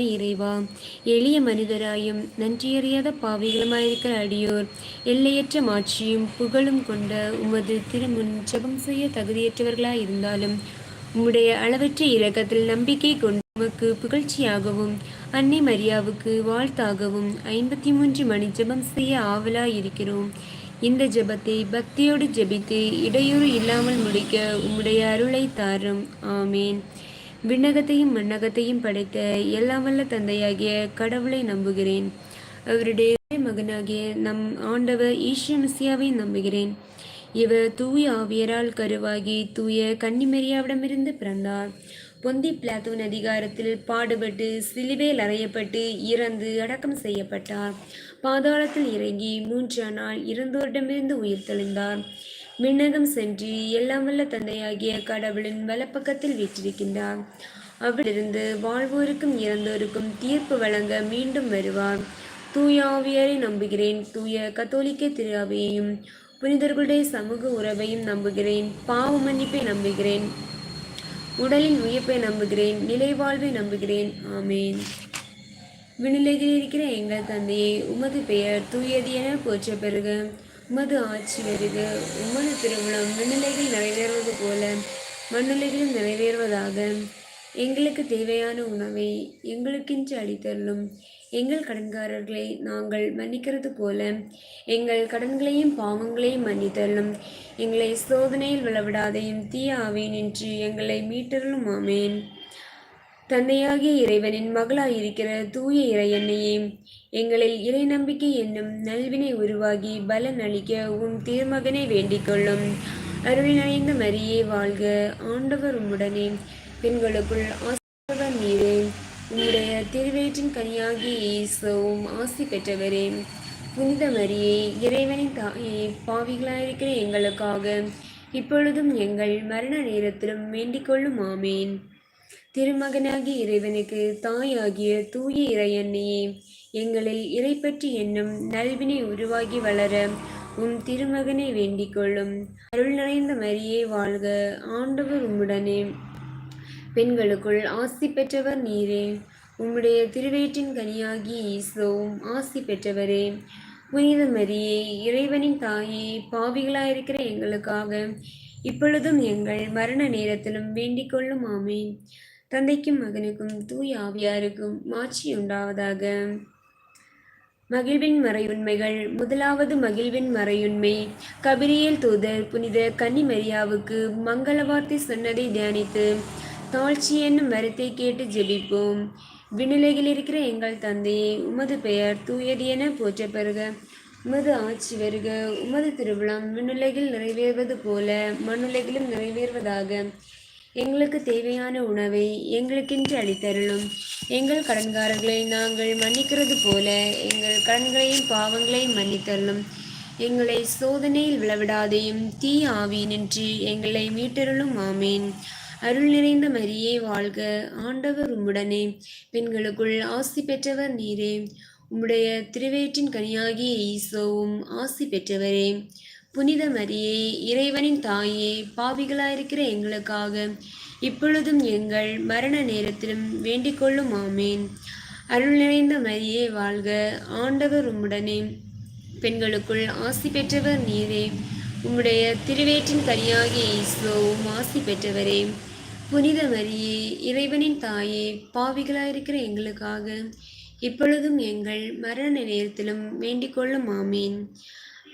இறைவா எளிய மனிதராயும் நன்றியறியாத பாவிகளுமாயிருக்கிற அடியோர் எல்லையற்ற மாட்சியும் புகழும் கொண்ட உமது திருமுன் ஜபம் செய்ய தகுதியற்றவர்களாயிருந்தாலும் உம்முடைய அளவற்ற இரக்கத்தில் நம்பிக்கை கொண்டு உமக்கு புகழ்ச்சியாகவும் அன்னை மரியாவுக்கு வாழ்த்தாகவும் ஐம்பத்தி மூன்று மணி ஜபம் செய்ய ஆவலாயிருக்கிறோம். இந்த ஜபத்தை பக்தியோடு ஜபித்து இடையூறு இல்லாமல் முடிக்க உம்முடைய அருளை தாரும். ஆமேன். விண்ணகத்தையும் மண்ணகத்தையும் படைத்த எல்லாம் வல்ல தந்தையாகிய கடவுளை நம்புகிறேன். அவருடைய மகனாகிய நம் ஆண்டவர் ஈஸ்வமசியாவை நம்புகிறேன். இவர் தூய ஆவியரால் கருவாகி தூய கன்னிமரியாவிடமிருந்து பிறந்தார் பொந்தி பிளாத்தூன் அதிகாரத்தில் பாடுபட்டு சிலுவையில் அறையப்பட்டு இறந்து அடக்கம் செய்யப்பட்டார் பாதாளத்தில் இறங்கி மூன்றாம் நாள் இறந்தோரிடமிருந்து உயிர் தெளிந்தார் விண்ணகம் சென்று எல்லாம் வல்ல தந்தையாகிய கடவுளின் வலப்பக்கத்தில் வீற்றிருக்கின்றார். அவரிலிருந்து வாழ்வோருக்கும் இறந்தோருக்கும் தீர்ப்பு வழங்க மீண்டும் வருவார். தூய ஆவியரை நம்புகிறேன். தூய கத்தோலிக்க திரு அவையையும் புனிதர்களுடைய சமூக உறவையும் நம்புகிறேன். பாவ மன்னிப்பை நம்புகிறேன். உடலின் உயிர்ப்பை நம்புகிறேன். நிலைவாழ்வை நம்புகிறேன். ஆமேன். விண்ணிலையில் இருக்கிற எங்கள் தந்தையை உமது பெயர் தூயது என போற்ற பெறுக உமது ஆட்சி வருது. உமது திருமணம் மண்ணிலைகள் நிறைவேறுவது போல மண்ணுலகிலும் நிறைவேறுவதாக. எங்களுக்கு தேவையான உணவை எங்களுக்கென்று அளித்தருளும் எங்கள் கடன்காரர்களை நாங்கள் மன்னிக்கிறது போல எங்கள் கடன்களையும் பாவங்களையும் மன்னித்தருளும். எங்களை சோதனையில் விளவிடாதையும் தீய என்று எங்களை மீட்டருளும். ஆமேன். தந்தையாகிய இறைவனின் மகளாயிருக்கிற தூய இறையன்னையே எங்களில் இறை நம்பிக்கை என்னும் நல்வினை உருவாகி பலன் அளிக்க உன் திருமகனை வேண்டிக் கொள்ளும். அருள் நிறைந்த மரியே வாழ்க ஆண்டவர் உம்முடனே. பெண்களுக்குள் ஆசிரியர் நீரே. உம்முடைய திருவேற்றின் கனியாகி ஈசவும் ஆசி பெற்றவரே. புனித மரியே இறைவனின் தாயே பாவிகளாயிருக்கிற எங்களுக்காக இப்பொழுதும் எங்கள் மரண நேரத்திலும் வேண்டிக் கொள்ளும். ஆமேன். திருமகனாகிய இறைவனுக்கு தாயாகிய தூய இறையன்னையே எங்களில் இறை பற்றி என்னும் நல்வினை உருவாகி வளர உம் திருமகனை வேண்டிக் கொள்ளும். அருள் நிறைந்த மரியே வாழ்க ஆண்டவர் உம்முடனே. பெண்களுக்குள் ஆசி பெற்றவர் நீரே. உம்முடைய திருவேற்றின் கனியாகி ஈசோவும் ஆசி பெற்றவரே. புனித மரியே இறைவனின் தாயே பாவிகளாயிருக்கிற எங்களுக்காக இப்பொழுதும் எங்கள் மரண நேரத்திலும் வேண்டிக் கொள்ளும். ஆமேன். தந்தைக்கும் மகனுக்கும் தூய் ஆவியாருக்கும் மாட்சி உண்டாவதாக. மகிழ்வின் மறையுண்மைகள் முதலாவது மகிழ்வின் மறையுண்மை கபிரியல் தூதர் புனித கன்னிமரியாவுக்கு மங்கள வார்த்தை சொன்னதை தியானித்து தாழ்ச்சி என்னும் மரத்தை கேட்டு ஜெபிப்போம். விண்ணிலையில் இருக்கிற எங்கள் தந்தையே உமது பெயர் தூயது என போற்ற பெறுக உமது ஆட்சி வருக. உமது திருவிழம் விண்ணுலகில் நிறைவேறுவது போல மண்ணுலகிலும் நிறைவேறுவதாக. எங்களுக்கு தேவையான உணவை எங்களுக்கென்று அளித்தருளும். எங்கள் கடன்காரர்களை நாங்கள் மன்னிக்கிறது போல எங்கள் கடன்களையும் பாவங்களையும் மன்னித்தருளும். எங்களை சோதனையில் விளவிடாதையும் தீ ஆவியினின்று எங்களை மீட்டருளும். ஆமேன். அருள் நிறைந்த மரியே வாழ்க. ஆண்டவர் உம்முடனே. பெண்களுக்குள் ஆசி பெற்றவர் நீரே. உம்முடைய திருவேற்றின் கனியாகிய ஈசோவும் ஆசி பெற்றவரே. புனித மரியே இறைவனின் தாயே பாவிகளாயிருக்கிற எங்களுக்காக இப்பொழுதும் எங்கள் மரண நேரத்திலும் வேண்டிக் கொள்ளும் ஆமேன். அருள் நிறைந்த மரியே வாழ்க. ஆண்டவர் உம்முடனே. பெண்களுக்குள் ஆசி பெற்றவர் நீரே. உம்முடைய திருவேற்றின் கனியாகிய ஈஸ்வோவும் ஆசி பெற்றவரே. புனித மரியே இறைவனின் தாயே பாவிகளாயிருக்கிற எங்களுக்காக இப்பொழுதும் எங்கள் மரண நேரத்திலும் வேண்டிக் கொள்ளும் ஆமேன்.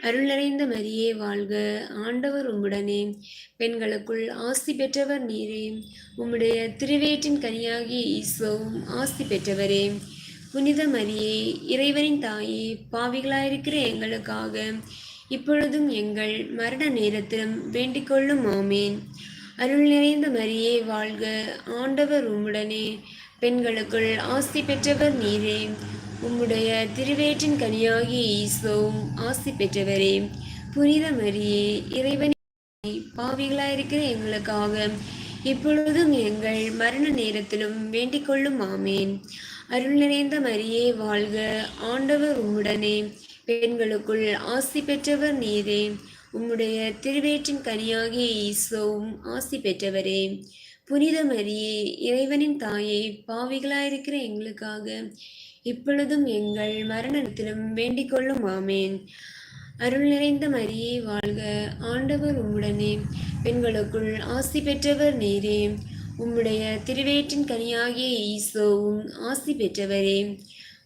அருள் மரியே வாழ்க. ஆண்டவர் உம்முடனே. பெண்களுக்குள் ஆசி பெற்றவர் நீரே. உம்முடைய திருவேற்றின் கனியாகிய ஈஸ்வவும் ஆசி பெற்றவரே. புனித மரியே இறைவனின் தாயே பாவிகளாயிருக்கிற எங்களுக்காக இப்பொழுதும் எங்கள் மரண நேரத்திலும் வேண்டிக்கொள்ளும் ஆமேன். அருள் நிறைந்த மரியே வாழ்க. ஆண்டவர் உம்முடனே. பெண்களுக்குள் ஆசி பெற்றவர் நீரே. உம்முடைய திருவேற்றின் கனியாகிய ஈசோவும் ஆசி பெற்றவரே புனித மரியே இறைவனே பாவிகளாயிருக்கிற எங்களுக்காக இப்பொழுதும் எங்கள் மரண நேரத்திலும் வேண்டிக் கொள்ளும் ஆமேன். அருள் நிறைந்த மரியே வாழ்க ஆண்டவர் உம்முடனே. பெண்களுக்குள் ஆசி பெற்றவர் நீரே. உம்முடைய திருவேற்றின் கனியாகிய ஈசோவும் ஆசி பெற்றவரே. புனித மரியே இறைவனின் தாயை பாவிகளாயிருக்கிற எங்களுக்காக இப்பொழுதும் எங்கள் மரணத்திலும் வேண்டிக் கொள்ளும் ஆமேன். அருள் நிறைந்த மரியே வாழ்க. ஆண்டவர் உம்முடனே. பெண்களுக்குள் ஆசி பெற்றவர் நேரே. உம்முடைய திருவேற்றின் கனியாகிய ஈசோவும் ஆசி பெற்றவரே.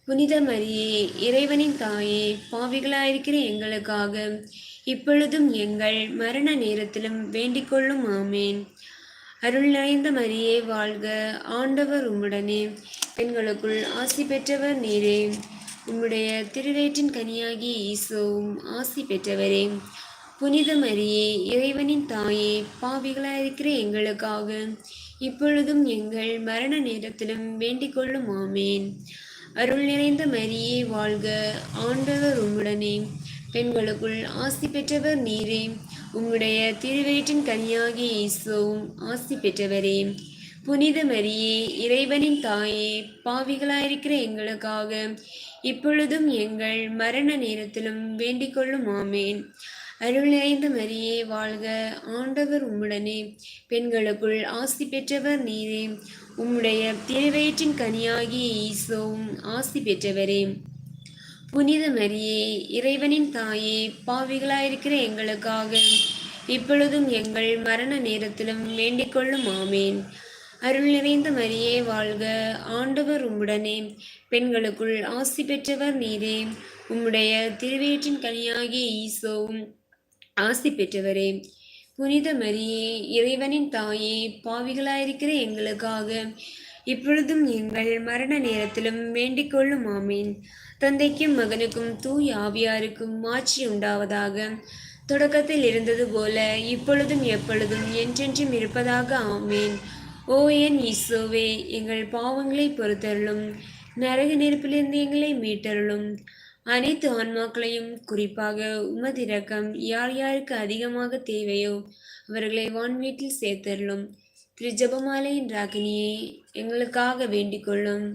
புனித மரியே இறைவனின் தாயே பாவிகளாயிருக்கிற எங்களுக்காக இப்பொழுதும் எங்கள் மரண நேரத்திலும் வேண்டிக் கொள்ளும் ஆமேன். அருள் நிறைந்த மரியே வாழ்க. ஆண்டவர் உம்முடனே. பெண்களுக்குள் ஆசி பெற்றவர் நீரே. உம்முடைய திருவேற்றின் கனியாகிய ஈசோவும் ஆசி பெற்றவரே. புனித மரியே இறைவனின் தாயே பாவிகளாயிருக்கிற எங்களுக்காக இப்பொழுதும் எங்கள் மரண நேரத்திலும் வேண்டிக் கொள்ளும். ஆமேன். அருள் நிறைந்த மரியே வாழ்க. ஆண்டவர் உம்முடனே. பெண்களுக்குள் ஆசி பெற்றவர் நீரே. உம்முடைய திருவயிற்றின் கனியாகிய இயேசுவும் ஆசி பெற்றவரே. புனித மரியே இறைவனின் தாயே பாவிகளாயிருக்கிற எங்களுக்காக இப்பொழுதும் எங்கள் மரண நேரத்திலும் வேண்டிக் கொள்ளும் ஆமேன். அருள் மரியே வாழ்க ஆண்டவர் உம்முடனே. பெண்களுக்குள் ஆசி பெற்றவர் நீரே. உம்முடைய திருவயிற்றின் கனியாகிய ஈசோவும் ஆசி பெற்றவரே. புனித மரியே இறைவனின் தாயே பாவிகளாயிருக்கிற எங்களுக்காக இப்பொழுதும் எங்கள் மரண நேரத்திலும் வேண்டிக் கொள்ளும் ஆமேன். அருள் நிறைந்த மரியே வாழ்க ஆண்டவர் உம்முடனே. பெண்களுக்குள் ஆசி பெற்றவர் நீரே. உம்முடைய திருவேற்றின் கனியாகிய ஈசோவும் ஆசி பெற்றவரே. புனித மரியே இறைவனின் தாயே பாவிகளாயிருக்கிற எங்களுக்காக இப்பொழுதும் எங்கள் மரண நேரத்திலும் வேண்டிக் கொள்ளும் ஆமீன். தந்தைக்கும் மகனுக்கும் தூய் ஆவியாருக்கும் மாட்சி உண்டாவதாக. தொடக்கத்தில் இருந்தது போல இப்பொழுதும் எப்பொழுதும் என்றென்றும் இருப்பதாக ஆமேன். ஓ என் ஈசோவே எங்கள் பாவங்களை பொறுத்தருளும். நரக நெருப்பிலிருந்து எங்களை மீட்டருளும். அனைத்து ஆன்மாக்களையும் குறிப்பாக உமதிரக்கம் யார் யாருக்கு அதிகமாக தேவையோ அவர்களை வான்வீட்டில் சேர்த்தருளும். திரு ஜபமாலையின் ராகினியை எங்களுக்காக வேண்டிக் கொள்ளும்